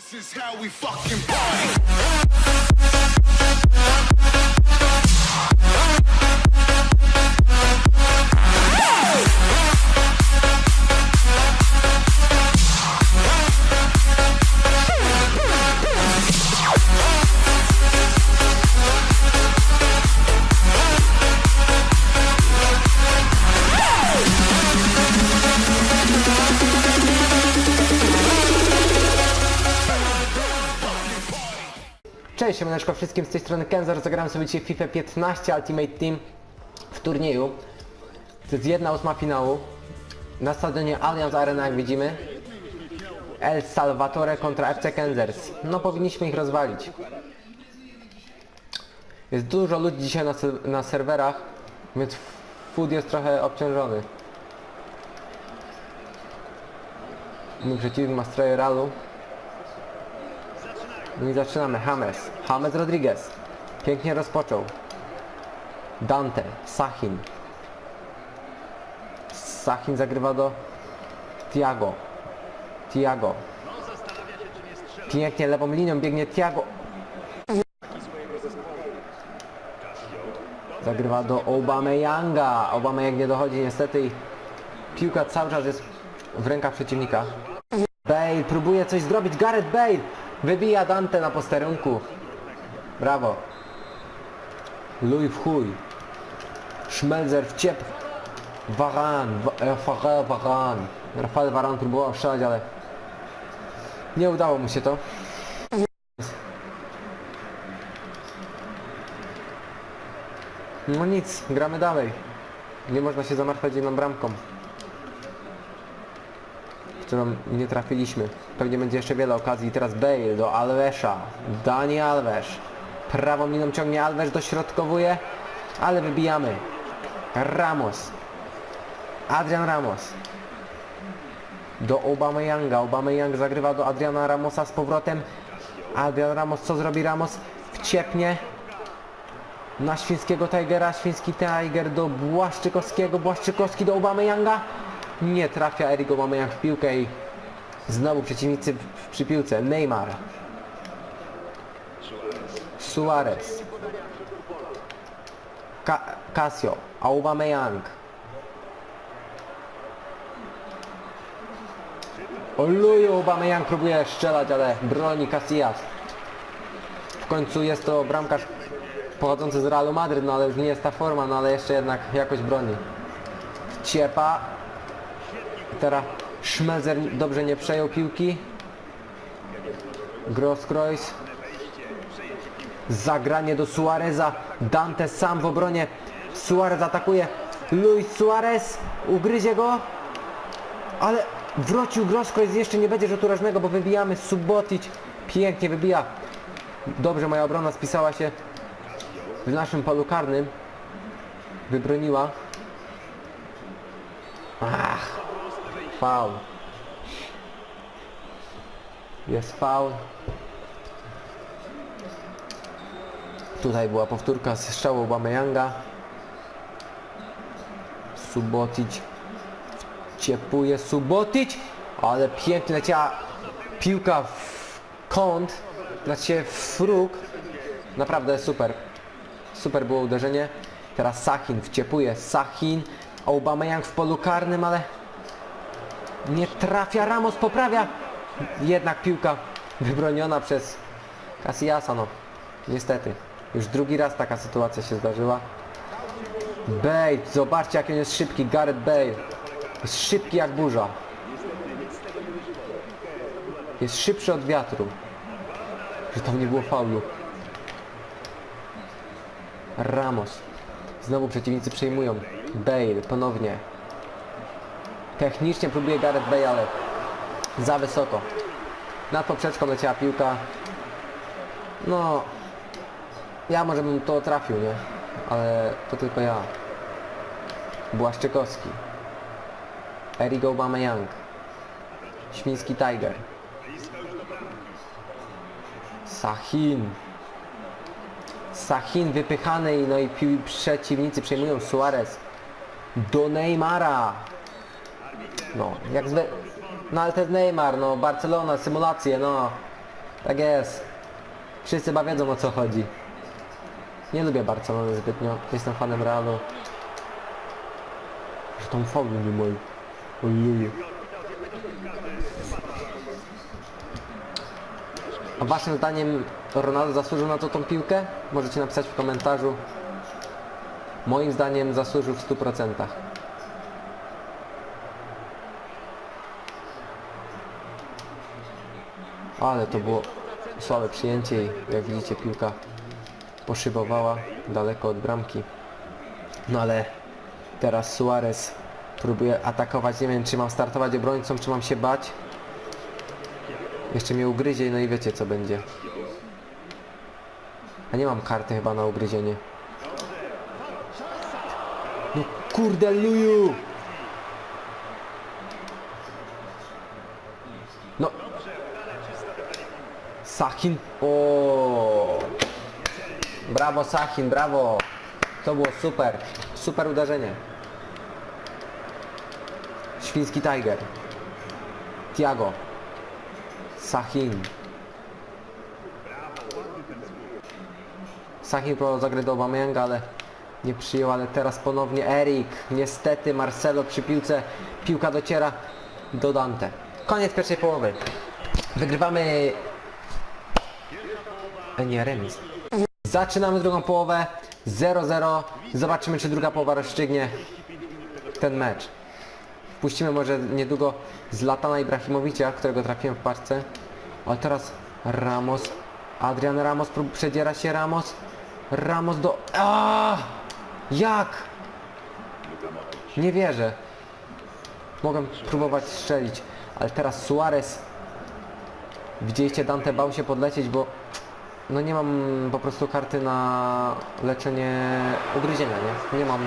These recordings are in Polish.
This is how we fucking party. Cześć, siemaneczko wszystkim z tej strony Kenzor, zagrałem sobie dzisiaj FIFA 15 Ultimate Team w turnieju. To jest jedna ósma finału. Na stadionie Allianz Arena jak widzimy. El Salvatore kontra FC Kenzers. No powinniśmy ich rozwalić. Jest dużo ludzi dzisiaj na, na serwerach, więc food jest trochę obciążony. Mój przeciwnik ma stroje. No i zaczynamy. James. James Rodriguez. Pięknie rozpoczął. Dante. Sahin. Sahin zagrywa do Tiago. Tiago. Pięknie lewą linią biegnie Tiago. Zagrywa do Obameyanga. Obameyang nie dochodzi niestety i piłka cały czas jest w rękach przeciwnika. Bale próbuje coś zrobić. Gareth Bale wybija Dante na posterunku. Brawo. Louis w chuj. Schmelzer w ciep. Varan. Wa- e, Farah Varan. Rafael Varan próbował strzelać, ale nie udało mu się to. No nic, gramy dalej. Nie można się zamartwiać jedną bramką którą nie trafiliśmy. Pewnie będzie jeszcze wiele okazji. Teraz Bale do Alvesa. Dani Alves. Prawą liną ciągnie Alves, dośrodkowuje, ale wybijamy. Ramos. Adrian Ramos. Do Obameyanga. Obameyang zagrywa do Adriana Ramosa z powrotem. Adrian Ramos, co zrobi Ramos? Wciepnie na świńskiego Tigera, świński Tiger do Błaszczykowskiego, Błaszczykowski do Obameyanga. Nie trafia Erik Aubameyang w piłkę i znowu przeciwnicy przy piłce. Neymar. Suarez. Ka Casio. Aubameyang. Oluju, Aubameyang próbuje strzelać, ale broni Casillas. W końcu jest to bramkarz pochodzący z Realu Madryt, no ale już nie jest ta forma, no ale jeszcze jednak jakoś broni. Ciepa. Teraz Schmelzer dobrze nie przejął piłki. Grosskreuz. Zagranie do Suareza. Dante sam w obronie. Suarez atakuje. Luis Suarez. Ugryzie go. Ale wrócił Grosskreuz. Jeszcze nie będzie rzutu rożnego, bo wybijamy. Subotic. Pięknie wybija. Dobrze moja obrona spisała się w naszym polu karnym. Wybroniła. Ach. Faul. Jest faul. Tutaj była powtórka z strzału Bameyanga. Subotic. Ciepuje Subotic. Ale pięknie leciała piłka w kąt. Znaczy w róg. Naprawdę super. Super było uderzenie. Teraz Sahin wciepuje. Sahin. Aubameyang w polu karnym, ale nie trafia. Ramos poprawia. Jednak piłka wybroniona przez Casillasa. No, niestety. Już drugi raz taka sytuacja się zdarzyła. Bale, zobaczcie jak on jest szybki. Gareth Bale. Jest szybki jak burza. Jest szybszy od wiatru. Że tam nie było faulu. Ramos. Znowu przeciwnicy przejmują. Bale ponownie. Technicznie próbuje Gareth Bale, ale za wysoko. Nad poprzeczką leciała piłka. No, ja może bym to trafił, nie? Ale to tylko ja. Błaszczykowski. Erik Aubameyang. Świński Tiger. Sahin. Sahin wypychany no i przeciwnicy przejmują Suarez do Neymara. No, jak zwe... No ale to jest Neymar, no Barcelona, symulacje, no. Tak jest. Wszyscy chyba wiedzą o co chodzi. Nie lubię Barcelony zbytnio. Jestem fanem Realu. Że tą faulu nie moi. Ojej. A waszym zdaniem Ronaldo zasłużył na to tą piłkę? Możecie napisać w komentarzu. Moim zdaniem zasłużył w 100%. Ale to było słabe przyjęcie i jak widzicie piłka poszybowała daleko od bramki. No ale teraz Suarez próbuje atakować. Nie wiem czy mam startować obrońcą, czy mam się bać. Jeszcze mnie ugryzie, no i wiecie co będzie. A nie mam karty chyba na ugryzienie. No kurde luju! No. Sahin. O. Brawo Sahin, brawo. To było super. Super uderzenie. Świński Tiger. Tiago. Sahin. Sahin próbował zagrać do Aubameyanga, ale nie przyjął, ale teraz ponownie Erik. Niestety Marcelo przy piłce. Piłka dociera do Dante. Koniec pierwszej połowy. Wygrywamy... Nie, remis. Zaczynamy drugą połowę. 0-0. Zobaczymy, czy druga połowa rozstrzygnie ten mecz. Puścimy może niedługo Zlatana Ibrahimowicza, którego trafiłem w parce. Ale teraz Ramos. Adrian Ramos przedziera się Ramos. Ramos do... A! Jak? Nie wierzę. Mogę próbować strzelić, ale teraz Suarez. Widzieliście Dante bał się podlecieć, bo no nie mam po prostu karty na leczenie ugryzienia, nie? Nie mam.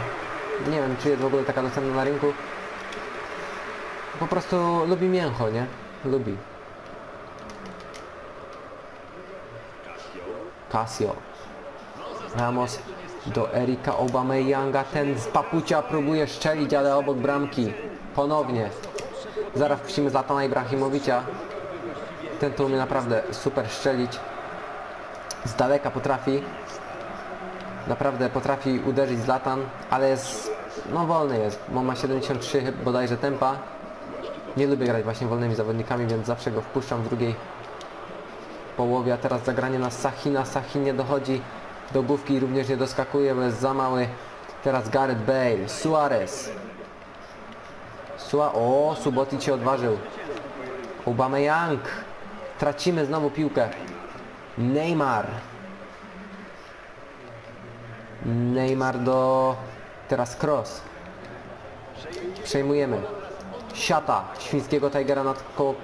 Nie wiem, czy jest w ogóle taka dostępna na rynku. Po prostu lubi mięcho, nie? Lubi. Casio. Ramos do Erika Aubameyanga. Ten z papucia próbuje szczelić, ale obok bramki. Ponownie. Zaraz wpuścimy Zlatana Ibrahimowicza. Ten to umie naprawdę super szczelić. Z daleka potrafi. Naprawdę potrafi uderzyć Zlatan, ale jest... No wolny jest, bo ma 73 chyba bodajże tempa. Nie lubię grać właśnie wolnymi zawodnikami, więc zawsze go wpuszczam w drugiej połowie. A teraz zagranie na Sachina. Sachin nie dochodzi do główki i również nie doskakuje, bo jest za mały. Teraz Gareth Bale. Suarez. Sua o, Subotic się odważył. Aubameyang. Tracimy znowu piłkę. Neymar. Neymar do... Teraz Cross. Przejmujemy. Siata świńskiego Tigera nad koło...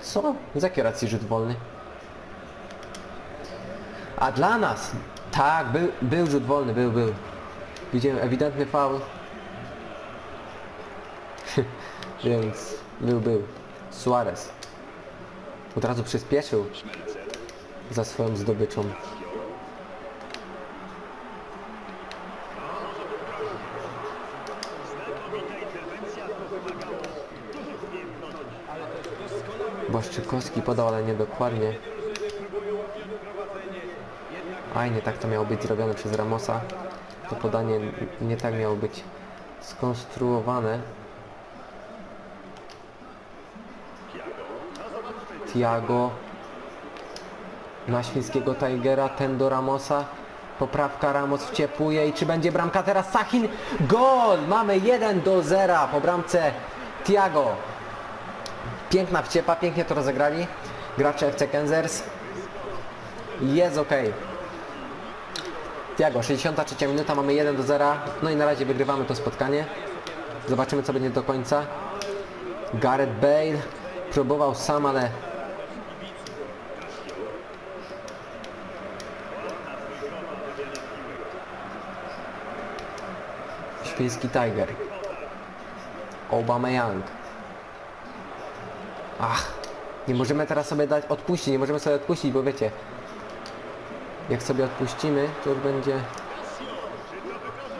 Co? Z jakiej racji rzut wolny? A dla nas! Tak, był, był rzut wolny, był, był. Widziałem ewidentny faul. Więc był, był. Suarez. Od razu przyspieszył za swoją zdobyczą. Błaszczykowski podał, ale niedokładnie. Aj, nie tak to miało być zrobione przez Ramosa. To podanie nie tak miało być skonstruowane. Tiago na świńskiego Tigera, ten do Ramosa. Poprawka Ramos wciepuje i czy będzie bramka teraz Sahin? Gol! Mamy 1 do 0 po bramce Tiago. Piękna wciepa, pięknie to rozegrali. Gracze FC Kenzers. Jest ok. Tiago, 63 minuta, mamy 1 do 0. No i na razie wygrywamy to spotkanie. Zobaczymy co będzie do końca. Gareth Bale próbował sam, ale Świński Tiger. Aubameyang. Ach, nie możemy teraz sobie dać odpuścić, nie możemy sobie odpuścić, bo wiecie, jak sobie odpuścimy, to już będzie...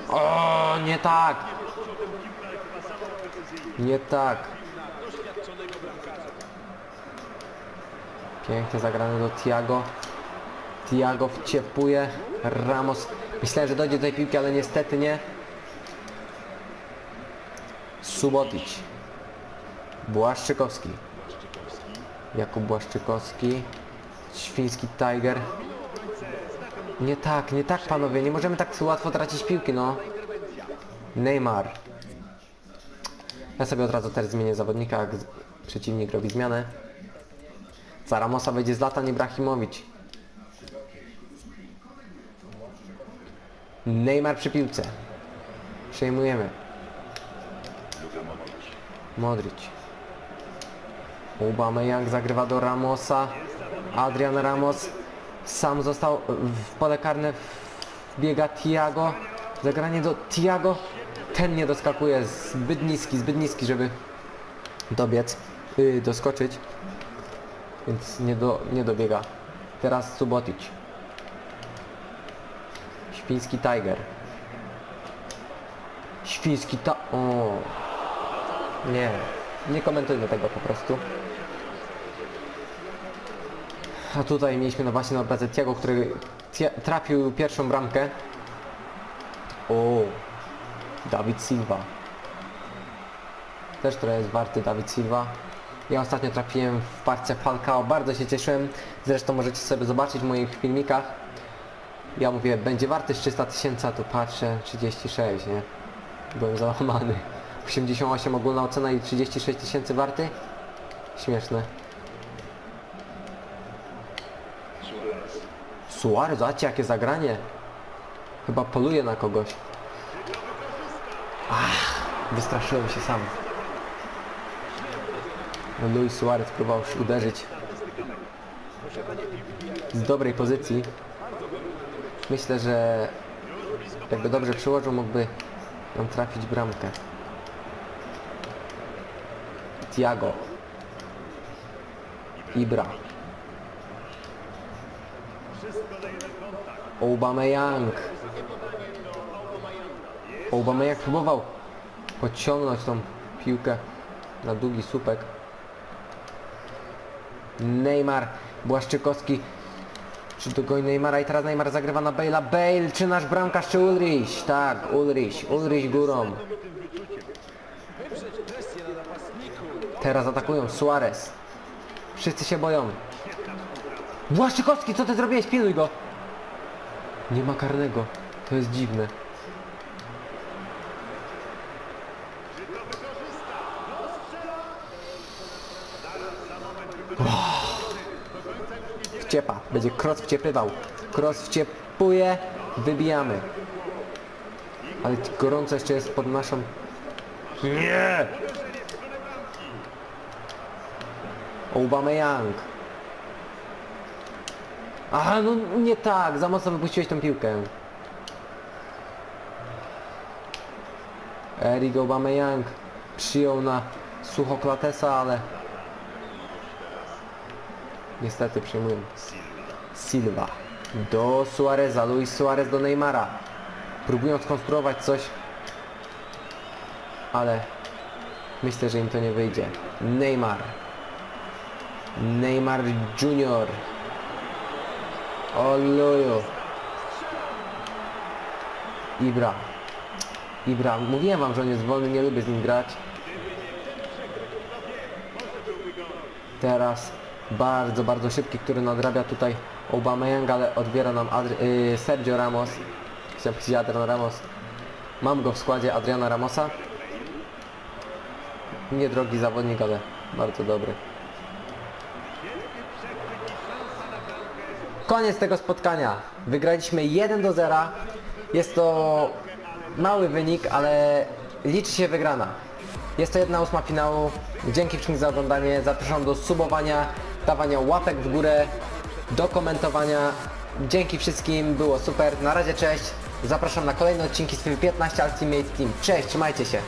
O, nie tak! Nie tak. Pięknie zagrane do Tiago. Tiago wciepuje. Ramos. Myślałem, że dojdzie do tej piłki, ale niestety nie. Subotic. Błaszczykowski. Jakub Błaszczykowski. Świński Tiger. Nie tak, nie tak panowie, nie możemy tak łatwo tracić piłki, no. Neymar. Ja sobie od razu też zmienię zawodnika, jak przeciwnik robi zmianę. Za Ramosa wejdzie Zlatan Ibrahimowicz. Neymar przy piłce. Przejmujemy. Modric. Aubameyang zagrywa do Ramosa. Adrian Ramos sam został w pole karne. Biega Tiago. Zagranie do Tiago. Ten nie doskakuje. Zbyt niski, zbyt niski, żeby dobiec, yy, doskoczyć. Więc nie, do, nie dobiega. Teraz Subotic. Świński Tiger. Świński ta... O. Nie. Nie komentujmy tego po prostu. A tutaj mieliśmy no właśnie na obrazę Tiago, który trafił pierwszą bramkę. O. Dawid Silva. Też trochę jest warty Dawid Silva. Ja ostatnio trafiłem w parce Falcao, bardzo się cieszyłem. Zresztą możecie sobie zobaczyć w moich filmikach. Ja mówię, będzie warty z 300 tysięcy, tu patrzę 36, nie? Byłem załamany. 88 ogólna ocena i 36 tysięcy warty? Śmieszne. Suarez, zobaczcie jakie zagranie. Chyba poluje na kogoś. Ach, wystraszyłem się sam. Luis Suarez próbował już uderzyć z dobrej pozycji. Myślę, że jakby dobrze przyłożył, mógłby nam trafić bramkę. Tiago. Ibra. Aubameyang. Aubameyang próbował podciągnąć tą piłkę na długi słupek. Neymar, Błaszczykowski czy dogoni Neymara i teraz Neymar zagrywa na Bale'a. Bale czy nasz bramkarz czy Ulrich? Tak, Ulrich, Ulrich górą. Teraz atakują Suarez. Wszyscy się boją. Błaszczykowski, co ty zrobiłeś? Piluj go. Nie ma karnego. To jest dziwne. Wciepa. Będzie Kroos wciepywał. Kroos wciepuje. Wybijamy. Ale gorąco jeszcze jest pod naszą... Nie! Aubameyang. Aha, no nie tak. Za mocno wypuściłeś tą piłkę. Eric Aubameyang przyjął na Suchoklatesa, ale niestety przyjmują. Silva do Suareza, Luis Suarez do Neymara. Próbują skonstruować coś, ale myślę, że im to nie wyjdzie. Neymar. Neymar Junior. Oluju. Ibra. Ibra. Mówiłem wam, że on jest wolny, nie lubię z nim grać. Teraz bardzo, bardzo szybki, który nadrabia tutaj Aubameyang, ale odbiera nam Adri yy, Sergio Ramos. Chciałem powiedzieć Adrian Ramos. Mam go w składzie Adriana Ramosa. Niedrogi zawodnik, ale bardzo dobry. Koniec tego spotkania. Wygraliśmy 1 do 0. Jest to mały wynik, ale liczy się wygrana. Jest to jedna ósma finału. Dzięki wszystkim za oglądanie. Zapraszam do subowania, dawania łapek w górę, do komentowania. Dzięki wszystkim, było super. Na razie cześć. Zapraszam na kolejne odcinki z 15 Ultimate Team. Cześć, trzymajcie się.